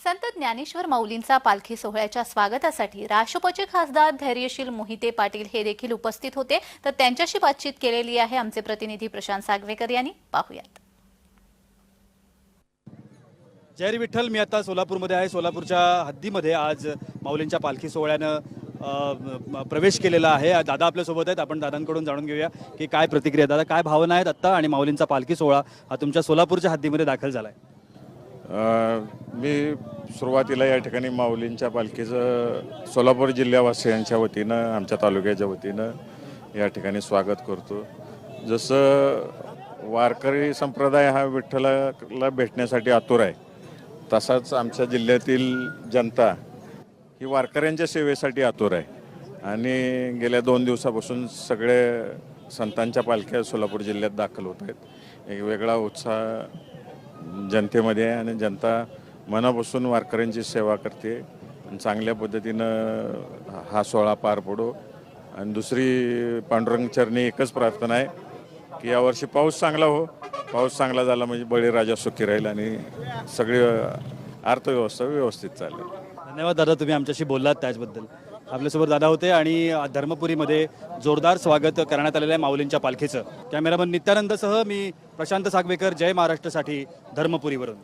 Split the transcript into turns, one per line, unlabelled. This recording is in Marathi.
संत ज्ञानेश्वर माऊलींचा पालखी सोहळ्याच्या स्वागतासाठी राष्ट्रपचे खासदार धैर्यशील मोहिते पाटील हे देखील उपस्थित होते. तर त्यांच्याशी बातचीत केलेली आहे आमचे प्रतिनिधी प्रशांत सागवेकर यांनी. पाहुयात.
जय विठ्ठल. मी आता सोलापूरमध्ये आहे. सोलापूरच्या हद्दीमध्ये आज माऊलींच्या पालखी सोहळ्यानं प्रवेश केलेला आहे. दादा आपल्यासोबत आहेत. आपण दादांकडून जाणून घेऊया की काय प्रतिक्रिया दादा काय भावना आहेत आत्ता आणि माऊलींचा पालखी सोहळा हा तुमच्या सोलापूरच्या हद्दीमध्ये दाखल झाला आहे
मी सुरुवातीला या ठिकाणी माऊलींच्या पालखीचं सोलापूर जिल्ह्यावासियांच्या वतीनं आमच्या तालुक्याच्या वतीनं या ठिकाणी स्वागत करतो. जसं वारकरी संप्रदाय हा विठ्ठलाला भेटण्यासाठी आतुर आहे तसाच आमच्या जिल्ह्यातील जनता ही वारकऱ्यांच्या सेवेसाठी आतुर आहे. आणि गेल्या दोन दिवसापासून सगळे संतांच्या पालख्या सोलापूर जिल्ह्यात दाखल होत आहेत. एक वेगळा उत्साह जनतेमध्ये आहे आणि जनता मनापासून वारकऱ्यांची सेवा करते. आणि चांगल्या पद्धतीनं हा सोहळा पार पडो. आणि दुसरी पांडुरंग चरणी एकच प्रार्थना आहे की यावर्षी पाऊस चांगला हो. पाऊस चांगला झाला म्हणजे बळीराजा सुखी राहील आणि सगळी अर्थव्यवस्था व्यवस्थित चालेल.
धन्यवाद दादा तुम्ही आमच्याशी बोललात त्याचबद्दल. आपल्यासोबत दादा होते आणि धर्मपुरीमध्ये जोरदार स्वागत करण्यात आलेलं आहे माऊलींच्या पालखीचं. कॅमेरामन नित्यानंदसह मी प्रशांत सागवेकर जय महाराष्ट्रसाठी धर्मपुरीवरून.